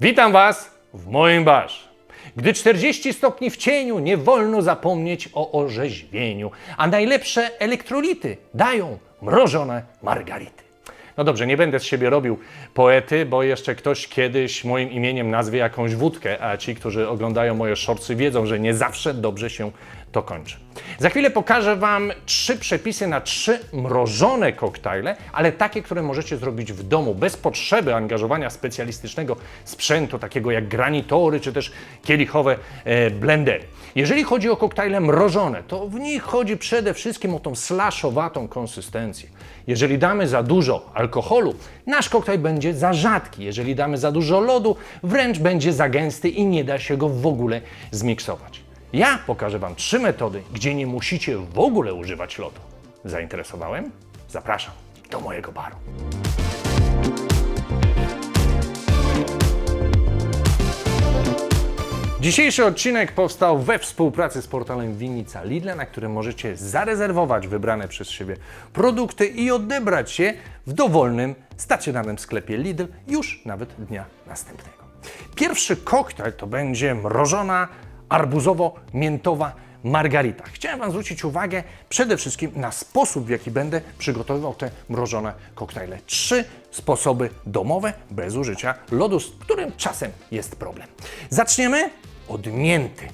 Witam Was w moim barze. Gdy 40 stopni w cieniu, nie wolno zapomnieć o orzeźwieniu, a najlepsze elektrolity dają mrożone margarity. No dobrze, nie będę z siebie robił poety, bo jeszcze ktoś kiedyś moim imieniem nazwie jakąś wódkę, a ci, którzy oglądają moje shortsy wiedzą, że nie zawsze dobrze się to kończy. Za chwilę pokażę Wam trzy przepisy na trzy mrożone koktajle, ale takie, które możecie zrobić w domu bez potrzeby angażowania specjalistycznego sprzętu, takiego jak granitory czy też kielichowe e, blendery. Jeżeli chodzi o koktajle mrożone, to w nich chodzi przede wszystkim o tą slashowatą konsystencję. Jeżeli damy za dużo alkoholu, nasz koktajl będzie za rzadki. Jeżeli damy za dużo lodu, wręcz będzie za gęsty i nie da się go w ogóle zmiksować. Ja pokażę Wam trzy metody, gdzie nie musicie w ogóle używać lodu. Zainteresowałem? Zapraszam do mojego baru. Dzisiejszy odcinek powstał we współpracy z portalem Winnica Lidl, na którym możecie zarezerwować wybrane przez siebie produkty i odebrać je w dowolnym, stacjonarnym sklepie Lidl już nawet dnia następnego. Pierwszy koktajl to będzie mrożona arbuzowo-miętowa margarita. Chciałem Wam zwrócić uwagę przede wszystkim na sposób, w jaki będę przygotowywał te mrożone koktajle. Trzy sposoby domowe, bez użycia lodu, z którym czasem jest problem. Zaczniemy od mięty.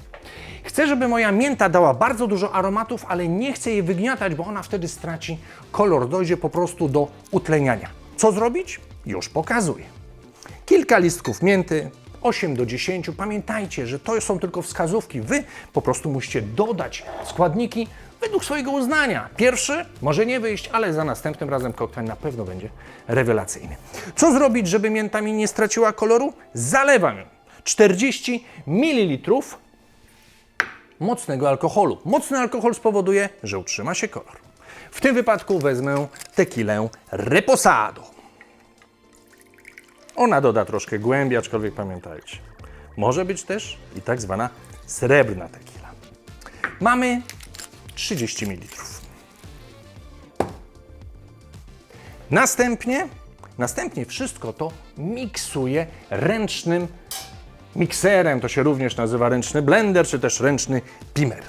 Chcę, żeby moja mięta dała bardzo dużo aromatów, ale nie chcę jej wygniatać, bo ona wtedy straci kolor, dojdzie po prostu do utleniania. Co zrobić? Już pokazuję. Kilka listków mięty, 8 do 10. Pamiętajcie, że to są tylko wskazówki. Wy po prostu musicie dodać składniki według swojego uznania. Pierwszy może nie wyjść, ale za następnym razem koktajl na pewno będzie rewelacyjny. Co zrobić, żeby mięta mi nie straciła koloru? Zalewam ją 40 ml mocnego alkoholu. Mocny alkohol spowoduje, że utrzyma się kolor. W tym wypadku wezmę tequilę Reposado. Ona doda troszkę głębi, aczkolwiek pamiętajcie, może być też i tak zwana srebrna tequila. Mamy 30 ml. Następnie, następnie wszystko to miksuję ręcznym mikserem. To się również nazywa ręczny blender, czy też ręczny pimer.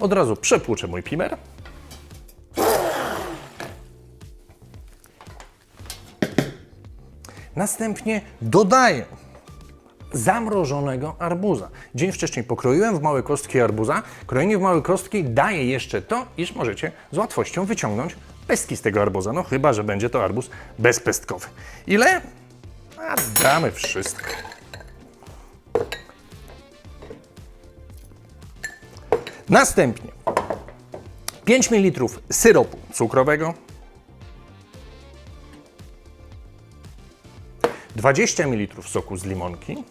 Od razu przepłuczę mój pimer. Następnie dodaję zamrożonego arbuza. Dzień wcześniej pokroiłem w małe kostki arbuza. Krojenie w małe kostki daje jeszcze to, iż możecie z łatwością wyciągnąć pestki z tego arbuza. No chyba, że będzie to arbuz bezpestkowy. Ile? A damy wszystko. Następnie. 5 ml syropu cukrowego, 20 ml soku z limonki,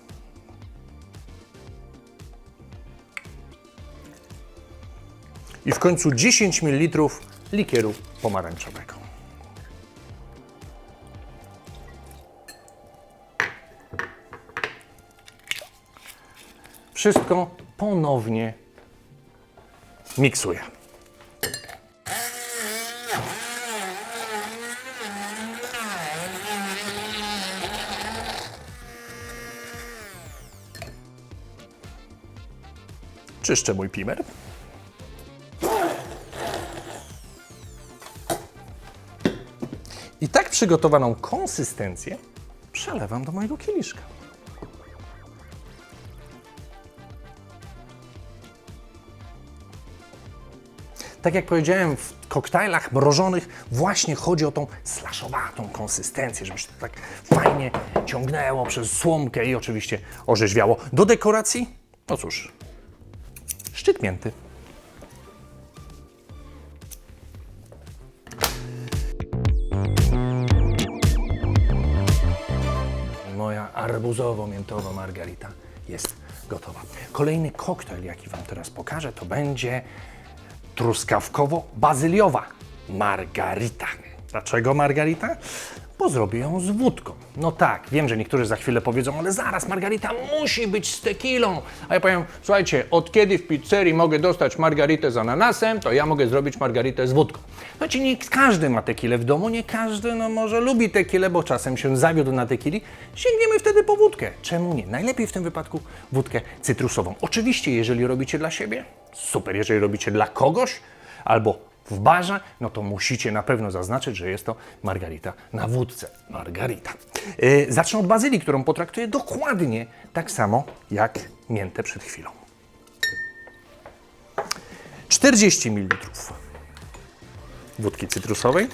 i w końcu 10 ml likieru pomarańczowego. Wszystko ponownie miksuję. Czyszczę mój pimer. I tak przygotowaną konsystencję przelewam do mojego kieliszka. Tak jak powiedziałem, w koktajlach mrożonych właśnie chodzi o tą slashowatą konsystencję, żeby się to tak fajnie ciągnęło przez słomkę i oczywiście orzeźwiało. Do dekoracji, no cóż, szczyt mięty. Moja arbuzowo-miętowa margarita jest gotowa. Kolejny koktajl, jaki Wam teraz pokażę, to będzie truskawkowo-bazyliowa margarita. Dlaczego margarita? Bo zrobię ją z wódką. No tak, wiem, że niektórzy za chwilę powiedzą, ale zaraz, margarita musi być z tequilą. A ja powiem, słuchajcie, od kiedy w pizzerii mogę dostać margaritę z ananasem, to ja mogę zrobić margaritę z wódką. Znaczy, nie każdy ma tequilę w domu, nie każdy no może lubi tequilę, bo czasem się zawiódł na tequili. Sięgniemy wtedy po wódkę. Czemu nie? Najlepiej w tym wypadku wódkę cytrusową. Oczywiście, jeżeli robicie dla siebie, super. Jeżeli robicie dla kogoś albo w barze, no to musicie na pewno zaznaczyć, że jest to margarita na wódce. Margarita. Yy, zacznę od bazylii, którą potraktuję dokładnie tak samo jak miętę przed chwilą. 40 ml wódki cytrusowej.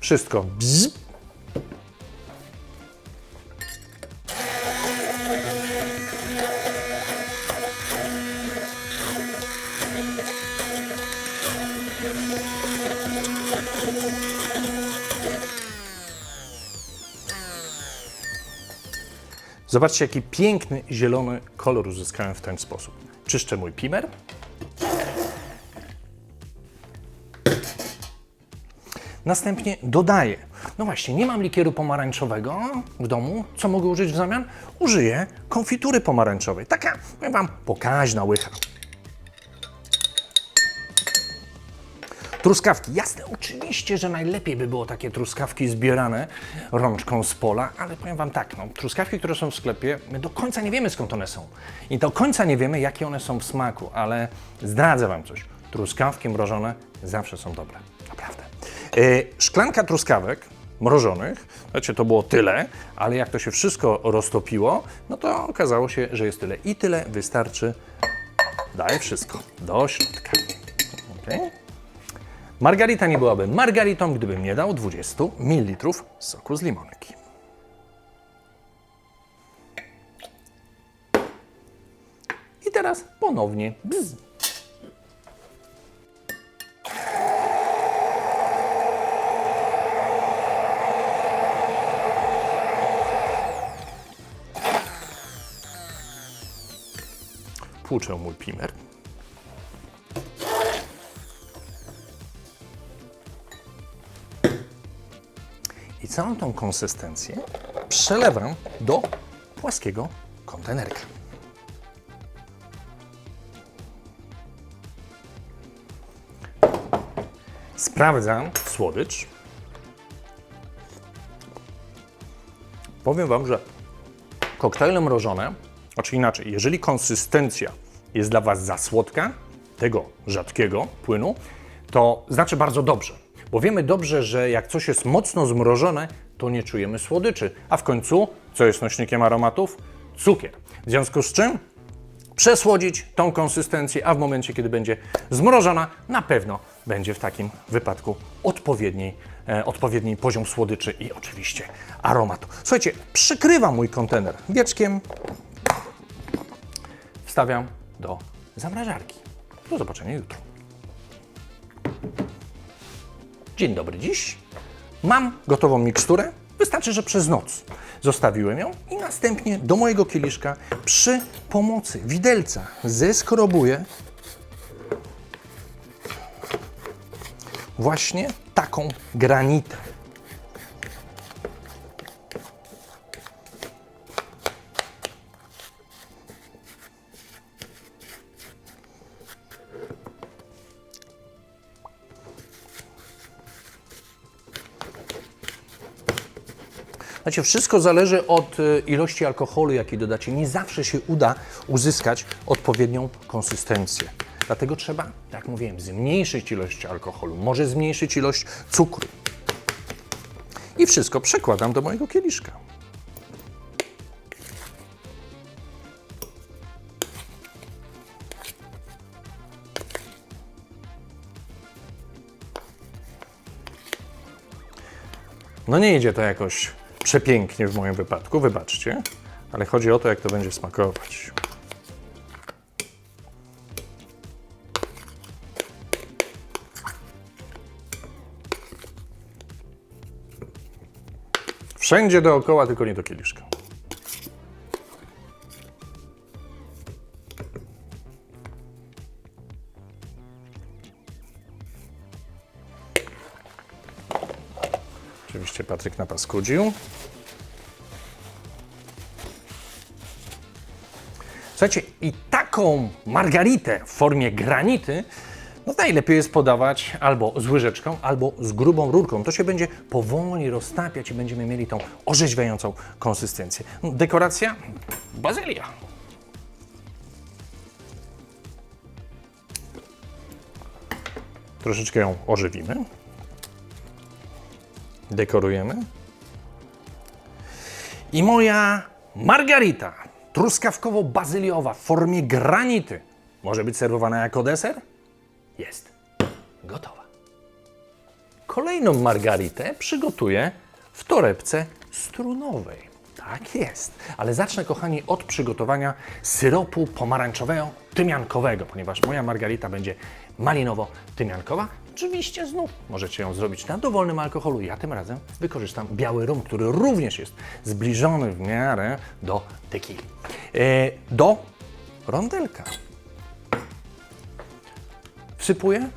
Wszystko Zobaczcie, jaki piękny zielony kolor uzyskałem w ten sposób. Czyszczę mój pimer. Następnie dodaję. No właśnie, nie mam likieru pomarańczowego w domu. Co mogę użyć w zamian? Użyję konfitury pomarańczowej. Taka, powiem Wam, pokaźna łycha. Truskawki. Jasne, oczywiście, że najlepiej by było takie truskawki zbierane rączką z pola, ale powiem Wam tak, no, truskawki, które są w sklepie, my do końca nie wiemy skąd one są. I do końca nie wiemy, jakie one są w smaku, ale zdradzę Wam coś. Truskawki mrożone zawsze są dobre. Naprawdę. Yy, szklanka truskawek mrożonych, znaczy to było tyle, ale jak to się wszystko roztopiło, no to okazało się, że jest tyle. I tyle wystarczy. Daję wszystko do środka. Okay. Margarita nie byłaby margaritą, gdybym nie dał 20 ml soku z limonki. I teraz ponownie bzz. Płuczę mój pimer. Całą tą konsystencję przelewam do płaskiego kontenerka. Sprawdzam słodycz. Powiem Wam, że koktajle mrożone, znaczy inaczej, jeżeli konsystencja jest dla Was za słodka, tego rzadkiego płynu, to znaczy bardzo dobrze. Bo wiemy dobrze, że jak coś jest mocno zmrożone, to nie czujemy słodyczy. A w końcu, co jest nośnikiem aromatów? Cukier. W związku z czym przesłodzić tą konsystencję, a w momencie, kiedy będzie zmrożona, na pewno będzie w takim wypadku odpowiedni, e, odpowiedni poziom słodyczy i oczywiście aromatu. Słuchajcie, przykrywam mój kontener wieczkiem, wstawiam do zamrażarki. Do zobaczenia jutro. Dzień dobry, dziś mam gotową miksturę. Wystarczy, że przez noc zostawiłem ją i następnie do mojego kieliszka przy pomocy widelca zeskrobuję właśnie taką granitę. Znaczy, wszystko zależy od y, ilości alkoholu, jaki dodacie. Nie zawsze się uda uzyskać odpowiednią konsystencję. Dlatego trzeba, jak mówiłem, zmniejszyć ilość alkoholu, może zmniejszyć ilość cukru. I wszystko przekładam do mojego kieliszka. No nie idzie to jakoś przepięknie w moim wypadku, wybaczcie, ale chodzi o to, jak to będzie smakować. Wszędzie dookoła, tylko nie do kieliszka. Patryk napaskudził. Słuchajcie, i taką margaritę w formie granity no najlepiej jest podawać albo z łyżeczką, albo z grubą rurką. To się będzie powoli roztapiać i będziemy mieli tą orzeźwiającą konsystencję. No, Dekoracja? Bazylia. Troszeczkę ją ożywimy. Dekorujemy. I moja margarita truskawkowo-bazyliowa w formie granity może być serwowana jako deser? Jest gotowa. Kolejną margaritę przygotuję w torebce strunowej. Tak jest. Ale zacznę, kochani, od przygotowania syropu pomarańczowego, tymiankowego, ponieważ moja margarita będzie malinowo-tymiankowa. Oczywiście znów możecie ją zrobić na dowolnym alkoholu. Ja tym razem wykorzystam biały rum, który również jest zbliżony w miarę do tequili. E, do rondelka wsypuję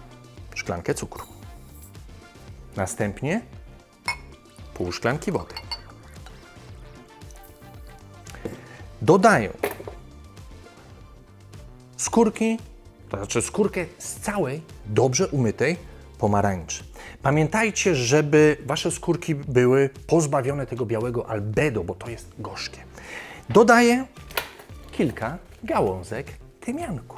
szklankę cukru. Następnie pół szklanki wody. Dodaję skórki, to znaczy skórkę z całej, dobrze umytej pomarańczy. Pamiętajcie, żeby wasze skórki były pozbawione tego białego albedo, bo to jest gorzkie. Dodaję kilka gałązek tymianku.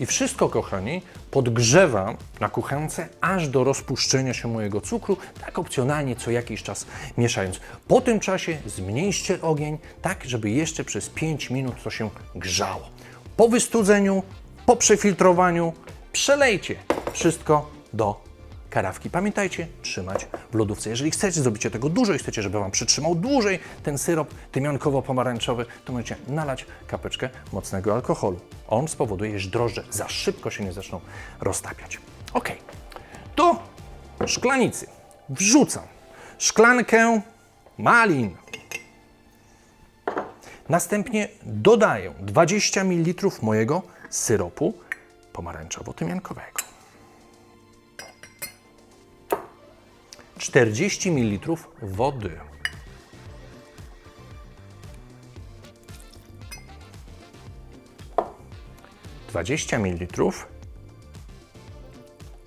I wszystko, kochani, podgrzewam na kuchence aż do rozpuszczenia się mojego cukru, tak opcjonalnie co jakiś czas mieszając. Po tym czasie zmniejszcie ogień, tak żeby jeszcze przez 5 minut to się grzało. Po wystudzeniu, po przefiltrowaniu przelejcie wszystko do karawki. Pamiętajcie, trzymać w lodówce. Jeżeli chcecie, zrobicie tego dużo i chcecie, żeby Wam przytrzymał dłużej ten syrop tymiankowo-pomarańczowy, to możecie nalać kapeczkę mocnego alkoholu. On spowoduje, że drożdże za szybko się nie zaczną roztapiać. Ok, do szklanicy wrzucam szklankę malin. Następnie dodaję 20 ml mojego syropu pomarańczowo-tymiankowego. 40 ml wody. Dwadzieścia ml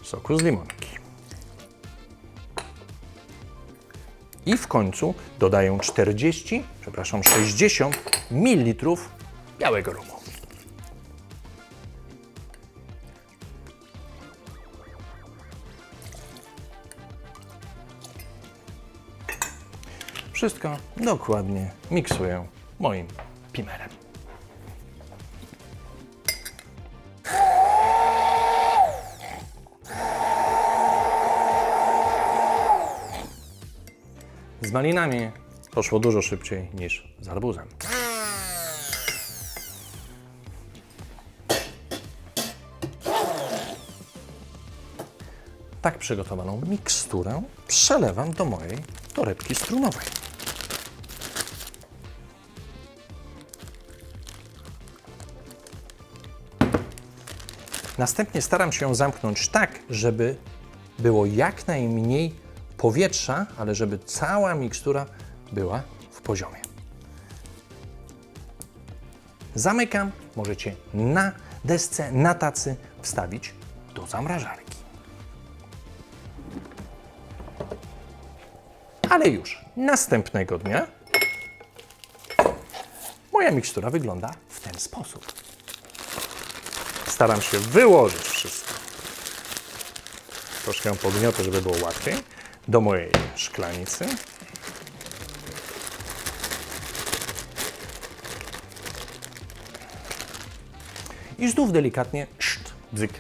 soku z limonki. I w końcu dodaję 40, przepraszam, 60 ml białego rumu. Wszystko dokładnie miksuję moim pimerem. Z malinami poszło dużo szybciej niż z arbuzem. Tak przygotowaną miksturę przelewam do mojej torebki strunowej. Następnie staram się ją zamknąć tak, żeby było jak najmniej powietrza, ale żeby cała mikstura była w poziomie. Zamykam, możecie na desce, na tacy wstawić do zamrażarki. Ale już następnego dnia moja mikstura wygląda w ten sposób. Staram się wyłożyć wszystko. Troszkę ją pogniotę, żeby było łatwiej. Do mojej szklanicy. I znów delikatnie szt, bzyk.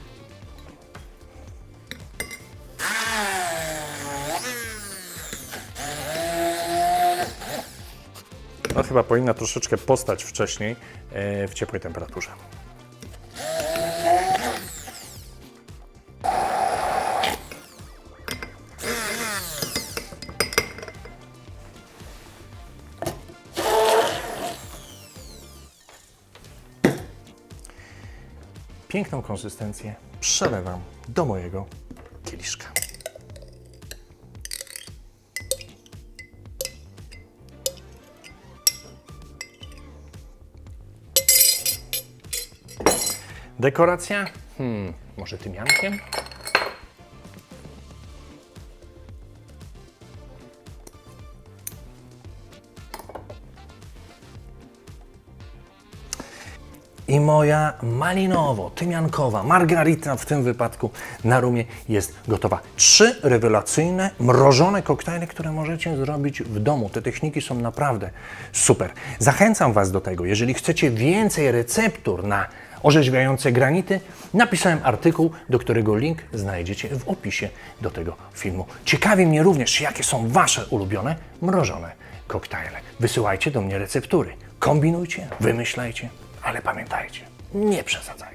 No chyba powinna troszeczkę postać wcześniej e, w ciepłej temperaturze. Piękną konsystencję przelewam do mojego kieliszka. Dekoracja? Hmm, może tymiankiem? Moja malinowo-tymiankowa margarita w tym wypadku na rumie jest gotowa. Trzy rewelacyjne, mrożone koktajle, które możecie zrobić w domu. Te techniki są naprawdę super. Zachęcam Was do tego. Jeżeli chcecie więcej receptur na orzeźwiające granity, napisałem artykuł, do którego link znajdziecie w opisie do tego filmu. Ciekawi mnie również, jakie są Wasze ulubione mrożone koktajle. Wysyłajcie do mnie receptury. Kombinujcie, wymyślajcie, ale pamiętajcie, nie przesadzajcie.